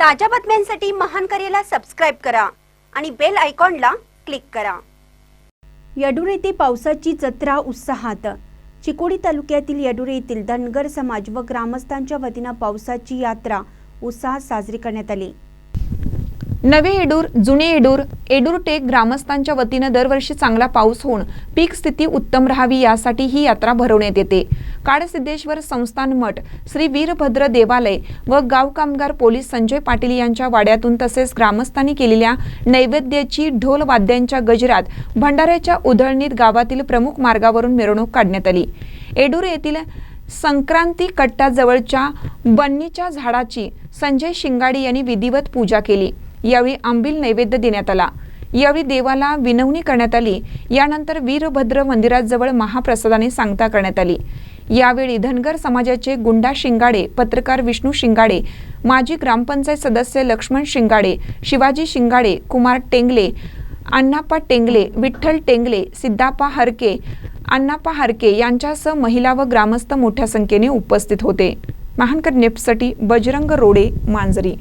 ताज्या बातम्यांसाठी महान करेला सबस्क्राईब करा आणि बेल आयकॉनला क्लिक करा. यडुर येथे पावसाची जत्रा उत्साहात. चिकोडी तालुक्यातील येडूर येथील धनगर समाज व ग्रामस्थांच्या वतीनं पावसाची यात्रा उत्साहात साजरी करण्यात आली. नवे येडूर जुने येडूर येडूर टेक ग्रामस्थांच्या वतीनं दरवर्षी चांगला पाऊस होऊन पीक स्थिती उत्तम राहावी यासाठी ही यात्रा भरवण्यात येते. काडसिद्धेश्वर संस्थान मठ श्री वीरभद्र देवालय व गाव कामगार पोलीस संजय पाटील यांच्या वाड्यातून तसेच ग्रामस्थांनी केलेल्या नैवेद्याची ढोल वाद्यांच्या गजरात भंडाऱ्याच्या उधळणीत गावातील प्रमुख मार्गावरून मिरवणूक काढण्यात आली. येडूर येथील संक्रांती कट्टाजवळच्या बन्नीच्या झाडाची संजय शिंगाडी यांनी विधिवत पूजा केली. यावेळी आंबील नैवेद्य देण्यात आला. यावेळी देवाला विनवणी करण्यात आली. यानंतर वीरभद्र मंदिराजवळ महाप्रसादाने सांगता करण्यात आली. यावेळी धनगर समाजाचे गुंडा शिंगाडे पत्रकार विष्णू शिंगाडे माजी ग्रामपंचायत सदस्य लक्ष्मण शिंगाडे शिवाजी शिंगाडे कुमार टेंगले अण्णाप्पा टेंगले विठ्ठल टेंगले सिद्धाप्पा हरके अण्णाप्पा हरके यांच्यासह महिला व ग्रामस्थ मोठ्या संख्येने उपस्थित होते. महानकर नेपसाठी बजरंग रोडे मांजरी.